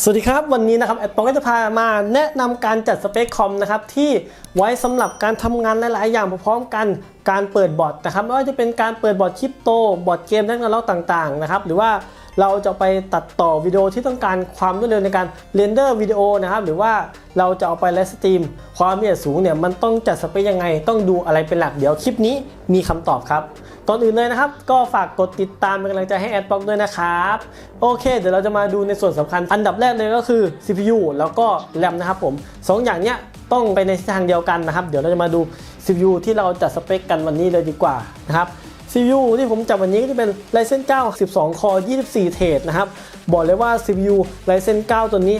สวัสดีครับ วันนี้นะครับแอดปองก็จะพามาแนะนำการจัดสเปคคอมนะครับที่ไว้สำหรับการทำงานหลาย ๆ อย่างพร้อมๆกันการเปิดบอร์ดนะครับไม่ว่าจะเป็นการเปิดบอร์ดคริปโตบอร์ดเกมทั้งนั้นต่าง ๆ นะครับ หรือว่าเราจะไปตัดต่อวิดีโอที่ต้องการความรวดเร็วในการเรนเดอร์วิดีโอนะครับหรือว่าเราจะเอาไปไลฟ์สตรีม ความละเอียดสูงเนี่ยมันต้องจัดสเปคยังไง ต้องดูอะไรเป็นหลักเดี๋ยวคลิปนี้มีคำตอบครับก่อนอื่นเลยนะครับ ก็ฝากกดติดตามเป็นกำลังใจให้แอดบ็อกด้วยนะครับ โอเค เดี๋ยวเราจะมาดูในส่วนสำคัญ อันดับแรกเลยก็คือ CPU แล้วก็ RAM นะครับผมสองอย่างเนี้ยต้องไปในทิศทางเดียวกันนะครับ เดี๋ยวเราจะมาดู CPU ที่เราจัดสเปคกันวันนี้เลยดีกว่านะครับ CPU ที่ผมจับวันนี้ก็จะเป็น Ryzen 9 12 Core 24 เทรดนะครับ บอกเลยว่า CPU Ryzen 9 ตัวนี้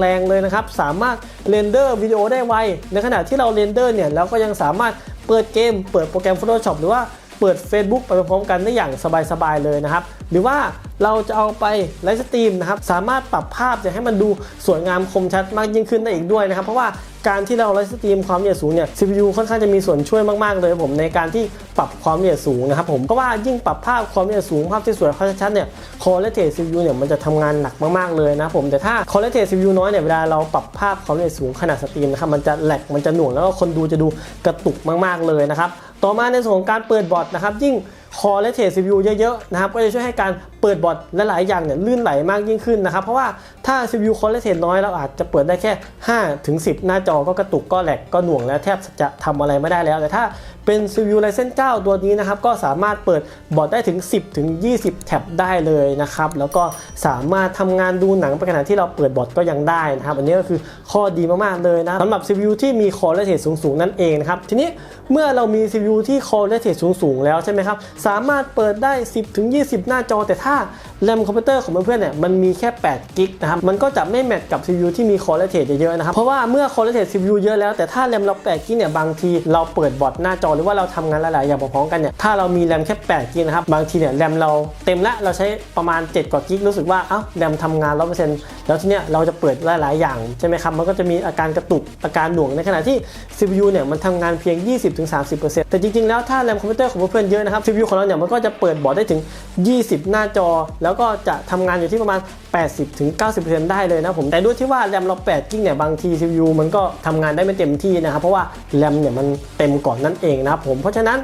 แรงๆเลยนะครับ สามารถเรนเดอร์วิดีโอได้ไว ในขณะที่เราเรนเดอร์เนี่ยเราก็ยังสามารถเปิดเกม เปิดโปรแกรม Photoshop หรือว่าเปิด Facebook ไปพร้อมกันได้อย่างสบายๆเลยนะครับ หรือว่า เราจะเอาไปไลฟ์สตรีมนะครับสามารถปรับภาพจะให้มันดูสวยงามคมชัดมากยิ่งขึ้นได้อีกด้วยนะครับ เพราะว่าการที่เราไลฟ์สตรีมความละเอียดสูงเนี่ย CPU ค่อนข้างจะมีส่วนช่วยมาก ๆ เลยผมในการที่ปรับความละเอียดสูงนะครับผมเพราะว่ายิ่งปรับภาพความละเอียดสูงภาพที่สวยภาพชัดเนี่ย Core และ Thread CPU เนี่ยมันจะทำงานหนักมากๆเลยนะผมแต่ถ้า Core และ Thread CPU น้อยเนี่ยเวลาเราปรับภาพความละเอียดสูงขนาดสตรีมนะครับมันจะแหลกมันจะหน่วงแล้วก็คนดูจะดูกระตุกมากๆเลยนะครับต่อมาในส่วนของการเปิดบอทนะครับยิ่ง คอและเทรด CPU เยอะๆนะครับก็จะช่วยให้การเปิดบอทและหลายอย่างเนี่ยลื่นไหลมากยิ่งขึ้นนะครับ เพราะว่าถ้า CPU คอและเทรดน้อยเราอาจจะเปิดได้แค่5ถึง10 หน้าจอก็กระตุกก็แหลกก็หน่วงแล้วแทบจะทำอะไรไม่ได้แล้ว แต่ถ้าเป็น CPU Ryzen 9ตัวนี้นะครับก็สามารถเปิดบอร์ดได้ถึง 10ถึง20 แท็บได้เลยนะครับแล้วก็ สามารถทำงานดูหนังไปขณะที่เราเปิดบอทก็ยังได้นะครับ อันนี้ก็คือข้อดีมากๆเลยนะสำหรับ CPU ที่มีคอและเทรดสูงๆนั่นเองนะครับ ทีนี้เมื่อเรามี CPU ที่คอและเทรดสูงๆแล้วใช่ไหมครับ สามารถเปิดได้ 10ถึง20 หน้าจอ แต่ถ้าแรมคอมพิวเตอร์ของเพื่อนๆเนี่ยมันมีแค่8กิกนะครับ มันก็จะไม่แมทกับ CPU ที่มีคอและเทรดเยอะๆนะครับ เพราะว่าเมื่อคอและเทรด CPU เยอะแล้วแต่ถ้าแรมเรา8กิกเนี่ยบางทีเราเปิดบอทหน้าจอหรือว่าเราทำงานหลายๆอย่างพร้อมๆกันเนี่ยถ้าเรามีแรมแค่8กิกนะครับบางทีเนี่ยแรมเราเต็มละเราใช้ประมาณ 7 กว่ากิกรู้สึกว่าเอ้าแรมทำงาน100%แล้วทีเนี้ยเราจะเปิดหลาย ๆ อย่างใช่ไหมครับมันก็จะมีอาการกระตุกอาการหน่วงในขณะที่ CPU เนี่ยมันทำงานเพียง 20-30%แต่จริง ๆ แล้วถ้าแรมคอมพิวเตอร์ของเพื่อนๆเยอะนะครับ CPU ของเราเนี่ยมันก็จะเปิดบอร์ดได้ถึง 20 หน้าจอ แล้วก็จะทำงานอยู่ที่ประมาณ 80-90%ได้เลยนะผมแต่ด้วยที่ว่าแรมเรา8กิกเนี่ยบางที CPU มันก็ทำงานได้ไม่เต็มที่นะครับเพราะว่าแรมเนี่ยมันเต็มก่อนนั่นเองนะครับผมเพราะฉะนั้น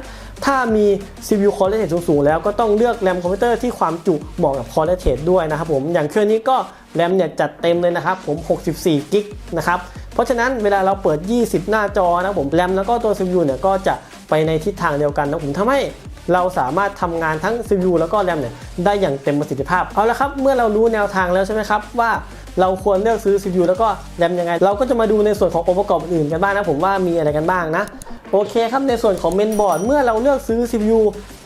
ถ้ามี CPU Core Rate สูงๆ แล้วก็ต้องเลือกแรมคอมพิวเตอร์ที่ความจุเหมาะกับ Core Rate ด้วยนะครับผมอย่างเครื่องนี้ก็แรมเนี่ยจัดเต็มเลยนะครับผม 64กิกนะครับเพราะฉะนั้นเวลาเราเปิด 20 หน้าจอนะผมแรมแล้วก็ตัว CPU เนี่ยก็จะไปในทิศทางเดียวกันนะผมทำให้เราสามารถทำงานทั้ง CPU แล้วก็แรมเนี่ยได้อย่างเต็มประสิทธิภาพ เอาละครับ เมื่อเรารู้แนวทางแล้วใช่ไหมครับว่าเราควรเลือกซื้อ CPU แล้วก็แรมยังไง เราก็จะมาดูในส่วนขององค์ประกอบอื่นกันบ้างนะผมว่ามีอะไรกันบ้างนะ โอเคครับในส่วนของเมนบอร์ดเมื่อเราเลือกซื้อ CPU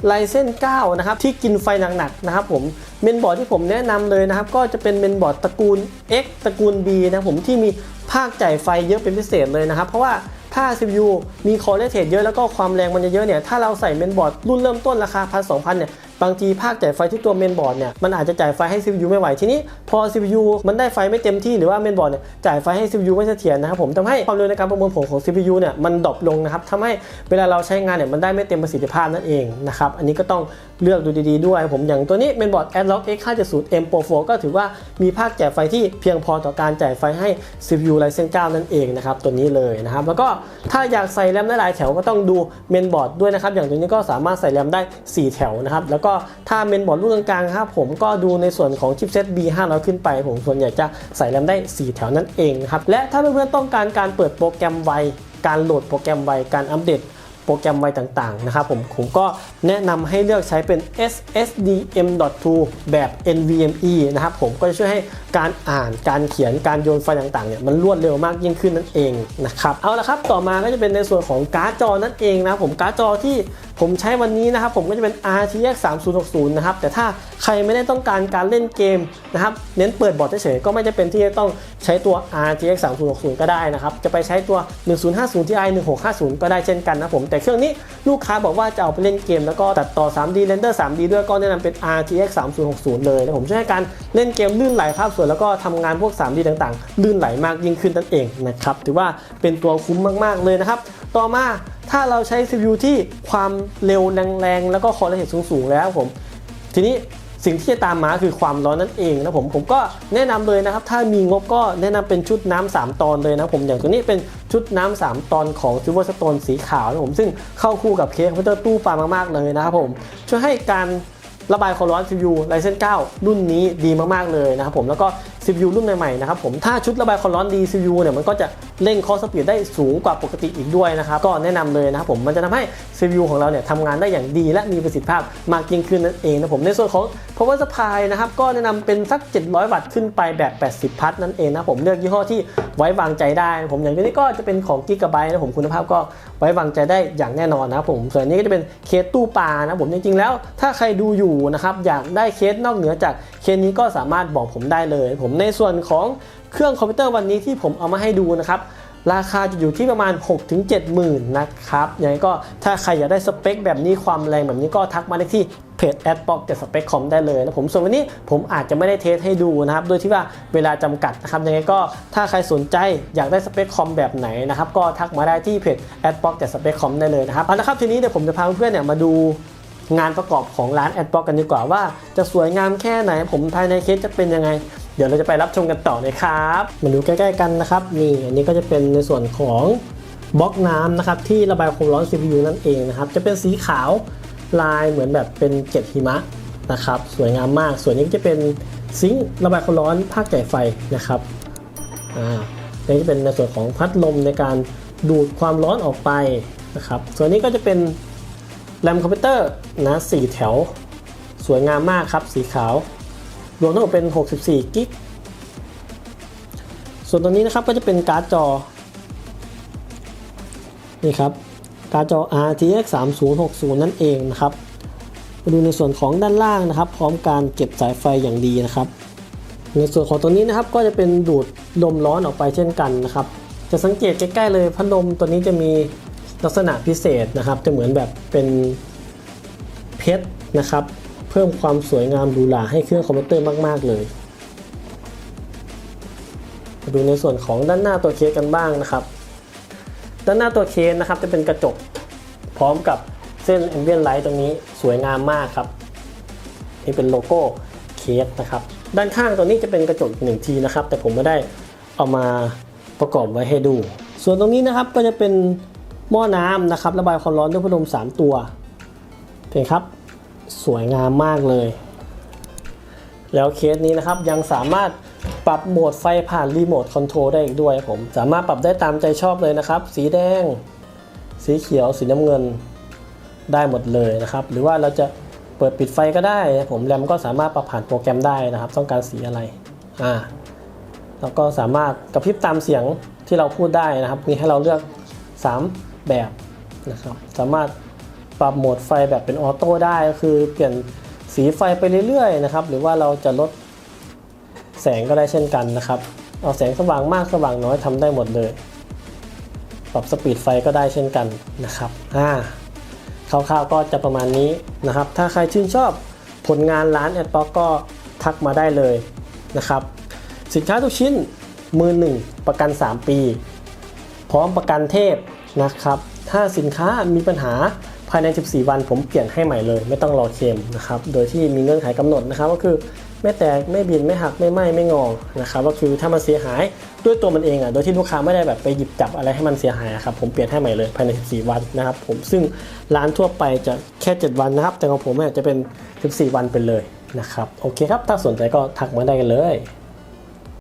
Ryzen 9นะครับที่กินไฟหนักๆนะครับผมเมนบอร์ดที่ผมแนะนำเลยนะครับ ก็จะเป็นเมนบอร์ดตระกูล X ตระกูล B นะผมที่มีภาคจ่ายไฟเยอะเป็นพิเศษเลยนะครับ เพราะว่าถ้า CPU มีคอร์เรเทดเยอะแล้วก็ความแรงมันเยอะๆเนี่ยถ้าเราใส่เมนบอร์ดรุ่นเริ่มต้นราคาพันสองพันเนี่ย บางทีภาคจ่ายไฟที่ตัวเมนบอร์ดเนี่ยมันอาจจะจ่ายไฟให้ CPU ไม่ไหวทีนี้พอ CPU มันได้ไฟไม่เต็มที่หรือว่าเมนบอร์ดเนี่ยจ่ายไฟให้ CPU ไม่เสถียรนะครับผมทำให้ความเร็วในการประมวลผลของ CPU เนี่ยมันดรอปลงนะครับทำให้เวลาเราใช้งานเนี่ยมันได้ไม่เต็มประสิทธิภาพนั่นเองนะครับอันนี้ก็ต้องเลือกดูดีๆด้วยผมอย่างตัวนี้เมนบอร์ด Adlock X 570 M Pro 4ก็ถือว่ามีภาคจ่ายไฟที่เพียงพอต่อการจ่ายไฟให้ CPU Ryzen 9 นั่นเองนะครับตัวนี้เลยนะครับแล้วก็ถ้าอยากใส่แรมได้หลายแถวก็ต้องดูเมนบอร์ดด้วยนะครับอย่างตัวนี้ก็สามารถใส่แรมได้ 4 แถวนะครับแล้วก็ถ้าเมนบอร์ดรุ่นกลางๆครับผมก็ดูในส่วนของชิปเซต B500 ขึ้นไป ผมส่วนใหญ่จะใส่แรมได้ 4 แถวนั่นเองครับและถ้าเพื่อนๆต้องการการเปิดโปรแกรมไว การโหลดโปรแกรมไว การอัปเดตโปรแกรมไวต่างๆนะครับผมผมก็แนะนำให้เลือกใช้เป็น SSD M.2 แบบ NVMe นะครับผมก็จะช่วยให้การอ่านการเขียนการโยนไฟล์ต่างๆเนี่ยมันรวดเร็วมากยิ่งขึ้นนั่นเองนะครับเอาละครับต่อมาก็จะเป็นในส่วนของการ์ดจอนั่นเองนะครับผมการ์ดจอที่ ผมใช้วันนี้นะครับผมก็จะเป็น RTX 3060 นะครับ แต่ถ้าใครไม่ได้ต้องการการเล่นเกมนะครับ เน้นเปิดบอร์ดเฉยๆก็ไม่จะเป็นที่จะต้องใช้ตัว RTX 3060 ก็ได้นะครับ จะไปใช้ตัว 1050 Ti 1650 ก็ได้เช่นกันนะผม แต่เครื่องนี้ลูกค้าบอกว่าจะเอาไปเล่นเกมแล้วก็ตัดต่อ 3D render 3D ด้วยก็แนะนำเป็น RTX 3060 เลยนะผมช่วยให้การเล่นเกมลื่นไหลภาพสวยแล้วก็ทำงานพวก 3D ต่างๆลื่นไหลมากยิ่งขึ้นนั่นเองนะครับถือว่าเป็นตัวคุ้มมากๆเลยนะครับต่อมา ถ้าเราใช้ CPU ที่ความเร็วแรงๆแล้วก็คอร์เรทสูงๆแล้วผม ทีนี้สิ่งที่จะตามมาคือความร้อนนั่นเองนะผมผมก็แนะนำเลยนะครับ ถ้ามีงบก็แนะนำเป็นชุดน้ำสามตอนเลยนะผมอย่างตัวนี้เป็นชุดน้ำสามตอนของ Silver Stone สีขาวนะผมซึ่งเข้าคู่กับเคสคอมพิวเตอร์ตู้ปลามากๆเลยนะครับผมช่วยให้การระบายความร้อน CPU Ryzen 9 รุ่นนี้ดีมากๆเลยนะครับผมแล้วก็ CPU รุ่นใหม่ๆนะครับผมถ้าชุดระบายความร้อนดี CPU เนี่ยมันก็จะ เร่งคอสปีดได้สูงกว่าปกติอีกด้วยนะครับ ก็แนะนำเลยนะครับผมมันจะทำให้ CPU ของเราเนี่ยทำงานได้อย่างดีและมีประสิทธิภาพมากยิ่งขึ้นนั่นเองนะผมในส่วนของ power supply นะครับก็แนะนำเป็นสัก 700 วัตต์ขึ้นไปแบบ 80 พัทนั่นเองนะผมเลือกยี่ห้อที่ไว้วางใจได้ ผมอย่างนี้ก็จะเป็นของ Gigabyte นะผมคุณภาพก็ไว้วางใจได้อย่างแน่นอนนะครับผมส่วนนี้ก็จะเป็นเคสตู้ปลานะผมจริงๆแล้ว ถ้าใครดูอยู่นะครับอยากได้เคสนอกเหนือจากเคสนี้ก็สามารถบอกผมได้เลย ผมในส่วนของ เครื่องคอมพิวเตอร์วันนี้ที่ผมเอามาให้ดูนะครับราคาจะอยู่ที่ประมาณ 6-7หมื่นนะครับยังไงก็ถ้าใครอยากได้สเปคแบบนี้ความแรงแบบนี้ก็ทักมาได้ที่เพจ a d b l o c k จากสเปคคอมได้เลยนะผมส่วนวันนี้ผมอาจจะไม่ได้เทสให้ดูนะครับโดยที่ว่าเวลาจำกัดนะครับยังไงก็ถ้าใครสนใจอยากได้สเปคคอมแบบไหนนะครับก็ทักมาได้ที่เพจ a d b l o c k จากสเปคคอมได้เลยนะครับเอาละครับทีนี้เดี๋ยวผมจะพาเพื่อนๆเนี่ยมาดูงานประกอบของร้านแอดบ็อกกันดีกว่าว่าจะสวยงามแค่ไหนผมภายในเคสจะเป็นยังไง ดี๋ยวเราจะไปรับชมกันต่อเลยครับ มาดูใกล้ๆกันนะครับ นี่อันนี้ก็จะเป็นในส่วนของบล็อกน้ำนะครับที่ระบายความร้อน CPU นั่นเองนะครับ จะเป็นสีขาวลายเหมือนแบบเป็นเกล็ดหิมะนะครับ สวยงามมาก ส่วนนี้ก็จะเป็นซิงค์ระบายความร้อนภาคจ่ายไฟนะครับอ่านนี้จะเป็นในส่วนของพัดลมในการดูดความร้อนออกไปนะครับ ส่วนนี้ก็จะเป็นแรมคอมพิวเตอร์นะ4แถว สวยงามมากครับสีขาว รวมทั้งหมดเป็น 64 กิก ส่วนตัวนี้นะครับก็จะเป็นการ์ดจอ นี่ครับ การ์ดจอ RTX 3060 นั่นเองนะครับ มาดูในส่วนของด้านล่างนะครับ พร้อมการเก็บสายไฟอย่างดีนะครับ ในส่วนของตัวนี้นะครับก็จะเป็นดูดลมร้อนออกไปเช่นกันนะครับ จะสังเกตใกล้ๆเลยพัดลมตัวนี้จะมีลักษณะพิเศษนะครับ จะเหมือนแบบเป็นเพชรนะครับ เพิ่มความสวยงามหรูหราให้เครื่องคอมพิวเตอร์มาก ๆ เลยมาดูในส่วนของด้านหน้าตัวเคสกันบ้างนะครับ ด้านหน้าตัวเคสนะครับจะเป็นกระจกพร้อมกับเส้น ambient light ตรงนี้สวยงามมากครับนี่เป็นโลโก้เคสนะครับด้านข้างตัวนี้จะเป็นกระจกอีกหนึ่งทีนะครับ แต่ผมไม่ได้เอามาประกอบไว้ให้ดู ส่วนตรงนี้นะครับก็จะเป็นหม้อน้ำนะครับ ระบายความร้อนด้วยพัดลม3 ตัวเห็นครับ สวยงามมากเลย แล้วเคสนี้นะครับยังสามารถปรับโหมดไฟผ่านรีโมทคอนโทรลได้อีกด้วยผม สามารถปรับได้ตามใจชอบเลยนะครับ สีแดง สีเขียว สีน้ำเงินได้หมดเลยนะครับ หรือว่าเราจะเปิดปิดไฟก็ได้นะผมแรมก็สามารถปรับผ่านโปรแกรมได้นะครับ ต้องการสีอะไรอ่าแล้วก็สามารถกระพริบตามเสียงที่เราพูดได้นะครับ มีให้เราเลือก 3 แบบนะครับ สามารถ ปรับโหมดไฟแบบเป็นออโต้ได้ก็คือเปลี่ยนสีไฟไปเรื่อยๆนะครับ หรือว่าเราจะลดแสงก็ได้เช่นกันนะครับ เอาแสงสว่างมากสว่างน้อยทำได้หมดเลย ปรับสปีดไฟก็ได้เช่นกันนะครับอ่าคร่าวๆก็จะประมาณนี้นะครับ ถ้าใครชื่นชอบผลงานร้านแอดบ็อกก็ทักมาได้เลยนะครับ สินค้าทุกชิ้นมือหนึ่งประกัน 3 ปี พร้อมประกันเทพนะครับ ถ้าสินค้ามีปัญหา ภายใน 14 วันผมเปลี่ยนให้ใหม่เลย ไม่ต้องรอเคลมนะครับ โดยที่มีเงื่อนไขกำหนดนะครับ ก็คือไม่แตกไม่บินไม่หักไม่ไหม้ไม่งอนะครับก็คือถ้ามันเสียหายด้วยตัวมันเองอะโดยที่ลูกค้าไม่ได้แบบไปหยิบจับอะไรให้มันเสียหายครับผมเปลี่ยนให้ใหม่เลยภายใน 14 วันนะครับผมซึ่งร้านทั่วไปจะแค่ 7 วันนะครับ แต่ของผมจะเป็น 14 วันไปเลยนะครับโอเคครับถ้าสนใจก็ทักมาได้กันเลย